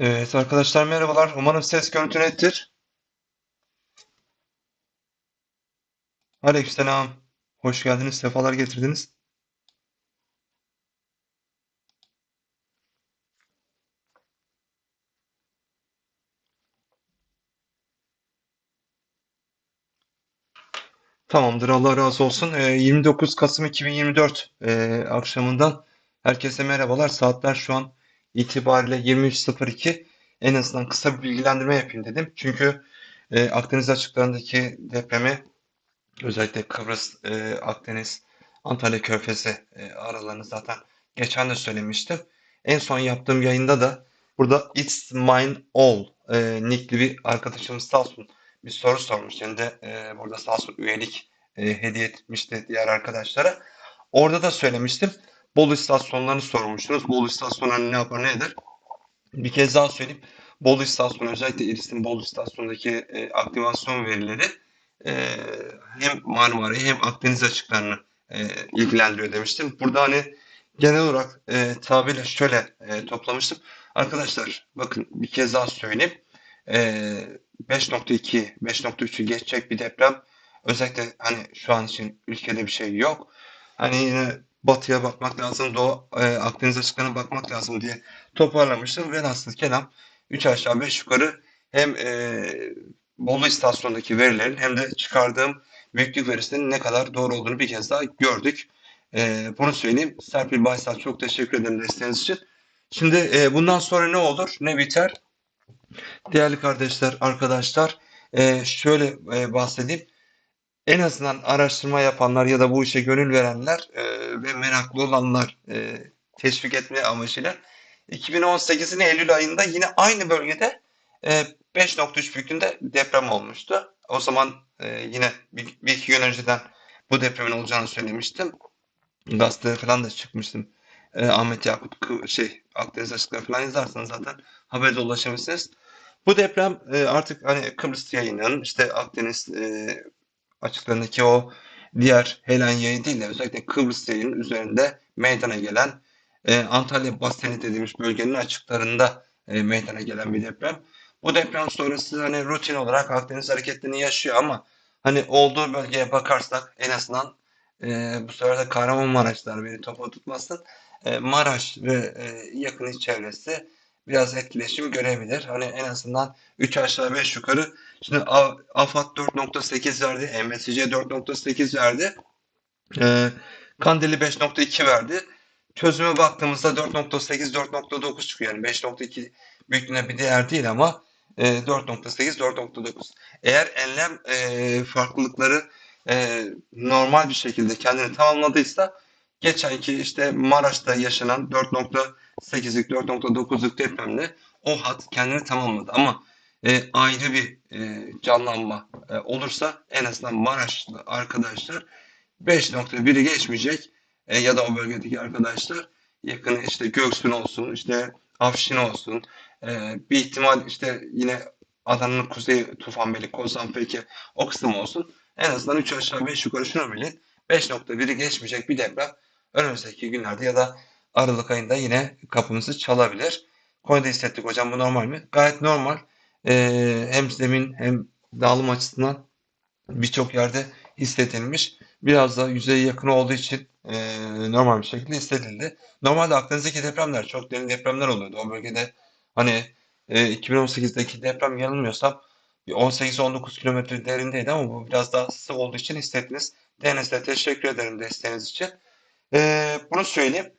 Evet arkadaşlar merhabalar. Umarım ses görüntü nettir. Aleykümselam. Hoş geldiniz. Sefalar getirdiniz. Tamamdır. Allah razı olsun. Ee, 29 Kasım 2024 e, akşamından herkese merhabalar. Saatler şu an itibariyle 23.02. En azından kısa bir bilgilendirme yapayım dedim. Çünkü e, Akdeniz açıklarındaki depremi özellikle Kıbrıs, e, Akdeniz, Antalya Körfezi e, aralarını zaten geçen de söylemiştim. En son yaptığım yayında da burada It's Mine All e, nickli bir arkadaşımız sağ olsun bir soru sormuş. Yani de e, burada sağ olsun üyelik e, hediye etmişti diğer arkadaşlara. Orada da söylemiştim. Bolu istasyonlarını sormuştunuz. Bolu istasyonları ne yapar ne eder? Bir kez daha söyleyeyim. Bolu istasyonu özellikle İris'in Bolu istasyonundaki e, aktivasyon verileri e, hem Marmara'yı hem Akdeniz açıklarını e, ilgilendiriyor demiştim. Burada hani genel olarak e, tabirle şöyle e, toplamıştım. Arkadaşlar bakın bir kez daha söyleyeyim. E, 5.2, 5.3'ü geçecek bir deprem. Özellikle hani şu an için ülkede bir şey yok. Hani yine batıya bakmak lazım, Doğu e, Akdeniz açıklarına bakmak lazım diye toparlamıştım. Velhasıl kelam 3 aşağı 5 yukarı hem e, Bolu istasyonundaki verilerin hem de çıkardığım büyüklük verisinin ne kadar doğru olduğunu bir kez daha gördük. E, bunu söyleyeyim. Serpil Baysal çok teşekkür ederim desteğiniz için. Şimdi e, bundan sonra ne olur, ne biter? Değerli kardeşler, arkadaşlar, e, şöyle e, bahsedeyim. En azından araştırma yapanlar ya da bu işe gönül verenler e, ve meraklı olanlar e, teşvik etme amacıyla 2018'in Eylül ayında yine aynı bölgede e, 5.3 büyüklüğünde deprem olmuştu. O zaman e, yine bir, bir iki gün önceden bu depremin olacağını söylemiştim. Gazetede falan da çıkmıştım. E, Ahmet Yakut Kı- şey Akdeniz Açıkları falan yazarsanız zaten haberde ulaşabilirsiniz. Bu deprem e, artık hani Kıbrıs yayının işte Akdeniz e, açıklarındaki o diğer Helen yayı değil de özellikle Kıbrıs yayının üzerinde meydana gelen e, Antalya Baseni dediğimiz bölgenin açıklarında e, meydana gelen bir deprem. Bu deprem sonrası hani rutin olarak Akdeniz hareketlerini yaşıyor ama hani olduğu bölgeye bakarsak en azından e, bu sefer de Kahramanmaraşlar beni topa tutmasın. E, Maraş ve e, yakın çevresi biraz etkileşim görebilir. Hani en azından 3 aşağı 5 yukarı. Şimdi AFAD 4.8 verdi. MSC 4.8 verdi. E, Kandili 5.2 verdi. Çözüme baktığımızda 4.8 4.9 çıkıyor. Yani 5.2 büyüklüğünde bir değer değil ama e, 4.8 4.9. Eğer enlem e, farklılıkları e, normal bir şekilde kendini tamamladıysa geçenki işte Maraş'ta yaşanan 4.8'lik 4.9'luk depremle o hat kendini tamamladı. Ama e, ayrı bir e, canlanma e, olursa en azından Maraşlı arkadaşlar 5.1'i geçmeyecek e, ya da o bölgedeki arkadaşlar yakın işte Göksun olsun işte Afşin olsun e, bir ihtimal işte yine Adana'nın kuzeyi Tufanbeyli, Kozanpeki o kısım olsun. En azından 3 aşağı 5 yukarı şunu bilin. 5.1'i geçmeyecek bir deprem önümüzdeki günlerde ya da Aralık ayında yine kapımızı çalabilir. Konya'da hissettik hocam bu normal mi? Gayet normal. Ee, hem zemin hem dağılım açısından birçok yerde hissedilmiş. Biraz da yüzeye yakın olduğu için e, normal bir şekilde hissedildi. Normalde Akdeniz'deki depremler çok derin depremler oluyordu. O bölgede hani e, 2018'deki deprem yanılmıyorsam bir 18-19 kilometre derindeydi ama bu biraz daha sık olduğu için hissettiniz. Deniz'de teşekkür ederim desteğiniz için. E, bunu söyleyeyim.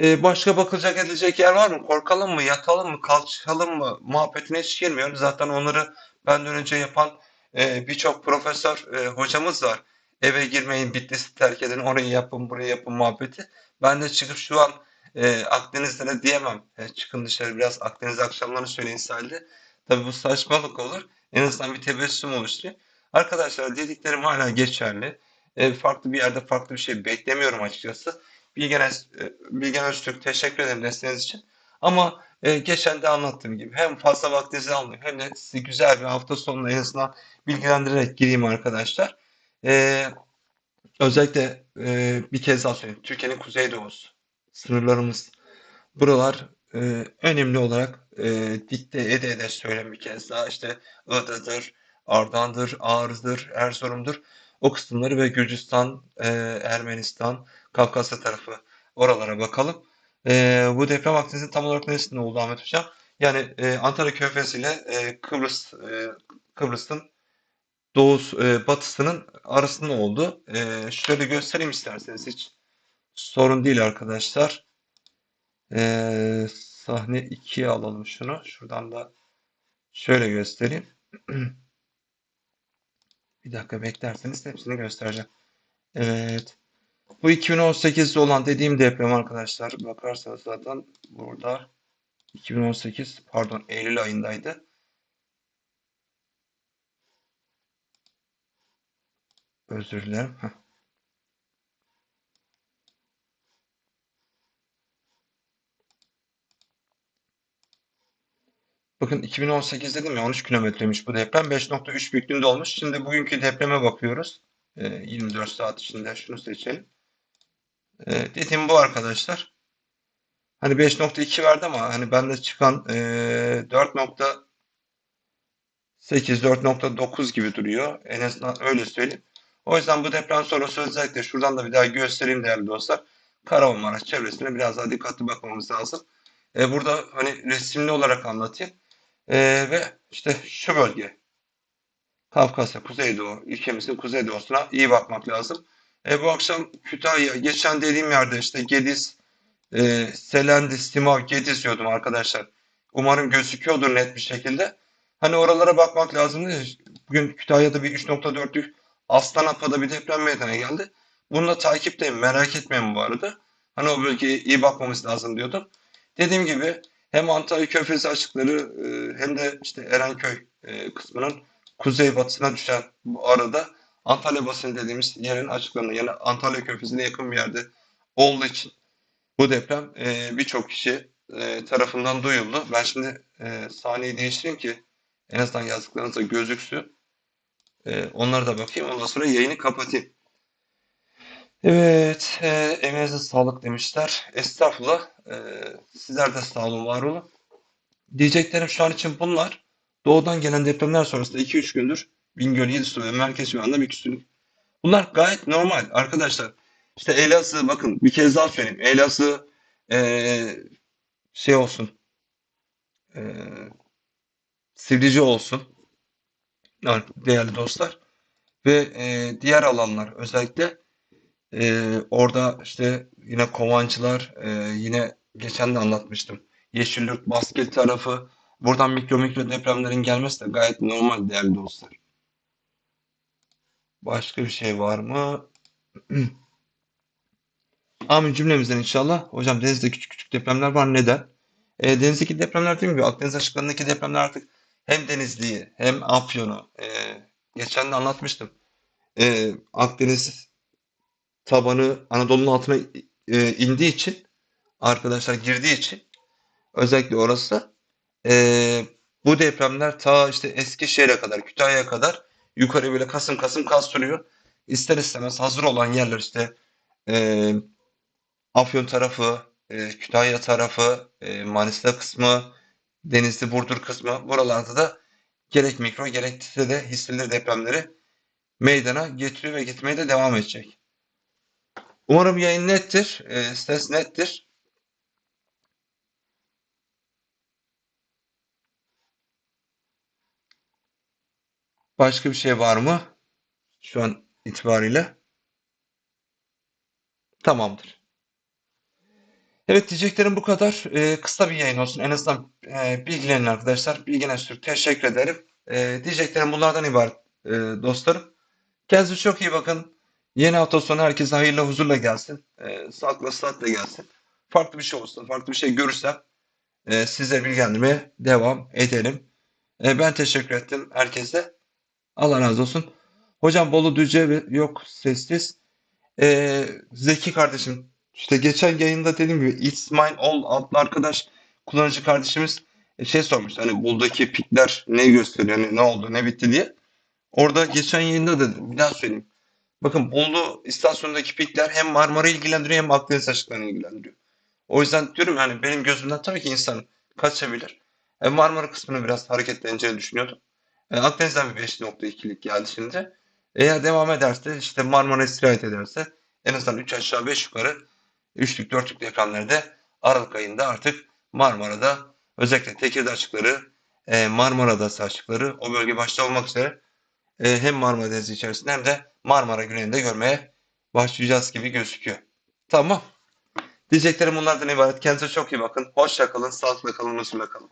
E, başka bakılacak edilecek yer var mı? Korkalım mı, yatalım mı, kalkalım mı muhabbetine hiç girmiyorum. Zaten onları benden önce yapan e, birçok profesör e, hocamız var. Eve girmeyin, Bitlis'i terk edin, orayı yapın, burayı yapın muhabbeti. Ben de çıkıp şu an e, Akdeniz'de de diyemem. E, çıkın dışarı biraz Akdeniz akşamlarını söyleyin sahilde. Tabii bu saçmalık olur. En azından bir tebessüm oluşturuyor. Arkadaşlar dediklerim hala geçerli. E, farklı bir yerde farklı bir şey beklemiyorum açıkçası. Bilgen, e, Bilgen Öztürk teşekkür ederim desteğiniz için. Ama e, geçen de anlattığım gibi hem fazla vaktinizi almayayım hem de sizi güzel bir hafta sonuna en azından bilgilendirerek gireyim arkadaşlar. E, özellikle e, bir kez daha söyleyeyim. Türkiye'nin kuzeydoğusu, sınırlarımız, buralar e, önemli olarak e, dikte ede ede söyleyeyim bir kez daha işte Iğdır'dır, Ardahan'dır, Ağrı'dır, Erzurum'dur. O kısımları ve Gürcistan, e, Ermenistan, Kafkasya tarafı oralara bakalım. E, bu deprem aktivitesinin tam olarak neresinde oldu Ahmet Hocam? Yani e, Antalya Körfezi ile e, Kıbrıs e, Kıbrıs'ın doğu e, batısının arasında oldu. E, şöyle göstereyim isterseniz hiç sorun değil arkadaşlar. E, sahne 2'ye alalım şunu. Şuradan da şöyle göstereyim. Bir dakika beklerseniz hepsini göstereceğim. Evet. Bu 2018'de olan dediğim deprem arkadaşlar. Bakarsanız zaten burada 2018 pardon Eylül ayındaydı. Özür dilerim. Bakın 2018 dedim ya 13 kilometremiş bu deprem. 5.3 büyüklüğünde olmuş. Şimdi bugünkü depreme bakıyoruz. E, 24 saat içinde şunu seçelim. E, dediğim bu arkadaşlar. Hani 5.2 verdi ama hani bende çıkan e, 4.8 4.9 gibi duruyor. En azından öyle söyleyeyim. O yüzden bu deprem sonrası özellikle şuradan da bir daha göstereyim değerli dostlar. Kahramanmaraş çevresine biraz daha dikkatli bakmamız lazım. E, burada hani resimli olarak anlatayım. E, ve işte şu bölge Kafkasya, Kuzeydoğu, ülkemizin Kuzeydoğu'suna iyi bakmak lazım. E, bu akşam Kütahya, geçen dediğim yerde işte Gediz, e, Selendi, Simav, Gediz diyordum arkadaşlar. Umarım gözüküyordur net bir şekilde. Hani oralara bakmak lazım. Bugün Kütahya'da bir 3.4'lük Aslan Apa'da bir deprem meydana geldi. Bunu da takipteyim. Merak etmeyin bu arada. Hani o bölgeye iyi bakmamız lazım diyordum. Dediğim gibi hem Antalya Körfezi açıkları e, hem de işte Erenköy e, kısmının kuzeybatısına düşen bu arada Antalya basını dediğimiz yerin açıklarında yani Antalya Körfezi'ne yakın bir yerde olduğu için bu deprem e, birçok kişi tarafından duyuldu. Ben şimdi sahneyi değiştireyim ki en azından yazdıklarınızda gözüksün. onlara da bakayım. Ondan sonra yayını kapatayım. Evet, e, emeğinize sağlık demişler. Estağfurullah. E, sizler de sağ olun, var olun. Diyeceklerim şu an için bunlar. Doğudan gelen depremler sonrasında 2-3 gündür Bingöl, Yedisuva ve merkez şu anda bir küstürlük. Bunlar gayet normal arkadaşlar. İşte Elazığ bakın bir kez daha söyleyeyim. Elazığ e, şey olsun. E, Sivrice olsun. Değerli dostlar. Ve e, diğer alanlar özellikle ee, orada işte yine Kovancılar, e, yine geçen de anlatmıştım. Yeşilyurt, Baskil tarafı. Buradan mikro mikro depremlerin gelmesi de gayet normal değerli dostlar. Başka bir şey var mı? Amin cümlemizden inşallah. Hocam denizde küçük küçük depremler var. Neden? E, denizdeki depremler dediğim gibi Akdeniz açıklarındaki depremler artık hem Denizli'yi hem Afyon'u e, geçen de anlatmıştım. E, Akdeniz tabanı Anadolu'nun altına e, indiği için arkadaşlar girdiği için özellikle orası e, bu depremler ta işte Eskişehir'e kadar Kütahya'ya kadar yukarı böyle kasım kasım kastırıyor. İster istemez hazır olan yerler işte e, Afyon tarafı, e, Kütahya tarafı, e, Manisa kısmı, Denizli Burdur kısmı buralarda da gerek mikro gerekse de hisseli depremleri meydana getiriyor ve getirmeye de devam edecek. Umarım yayın nettir. E, ses nettir. Başka bir şey var mı? Şu an itibariyle. Tamamdır. Evet diyeceklerim bu kadar. Ee, kısa bir yayın olsun. En azından e, bilgilenin arkadaşlar. Bilgine sür. Teşekkür ederim. Ee, diyeceklerim bunlardan ibaret e, dostlarım. Kendinize çok iyi bakın. Yeni hafta sonu herkese hayırlı huzurla gelsin. E, sağlıkla sıhhatle gelsin. Farklı bir şey olsun, farklı bir şey görürsem e, size bilgilendirmeye devam edelim. E, ben teşekkür ettim herkese. Allah razı olsun. Hocam Bolu Düzce yok sessiz. E, Zeki kardeşim işte geçen yayında dediğim gibi İsmail Ol adlı arkadaş kullanıcı kardeşimiz e, şey sormuş. Hani buradaki pikler ne gösteriyor, hani ne oldu, ne bitti diye. Orada geçen yayında dedim. Bir daha söyleyeyim. Bakın Bolu istasyonundaki pikler hem Marmara'yı ilgilendiriyor hem Akdeniz açıklarını ilgilendiriyor. O yüzden diyorum yani benim gözümden tabii ki insan kaçabilir. E, Marmara kısmını biraz hareketleneceğini düşünüyordum. E, Akdeniz'den bir 5.2'lik geldi şimdi. Eğer devam ederse işte Marmara istirahat ederse en azından 3 aşağı 5 yukarı 3'lük 4'lük depremlerde Aralık ayında artık Marmara'da özellikle Tekirdağ açıkları, e, Marmara Adası açıkları o bölge başta olmak üzere e, hem Marmara Denizi içerisinde hem de Marmara güneyinde görmeye başlayacağız gibi gözüküyor. Tamam. Diyeceklerim bunlardan ibaret. Kendinize çok iyi bakın. Hoşça kalın, sağlıkla kalın, huzurla kalın.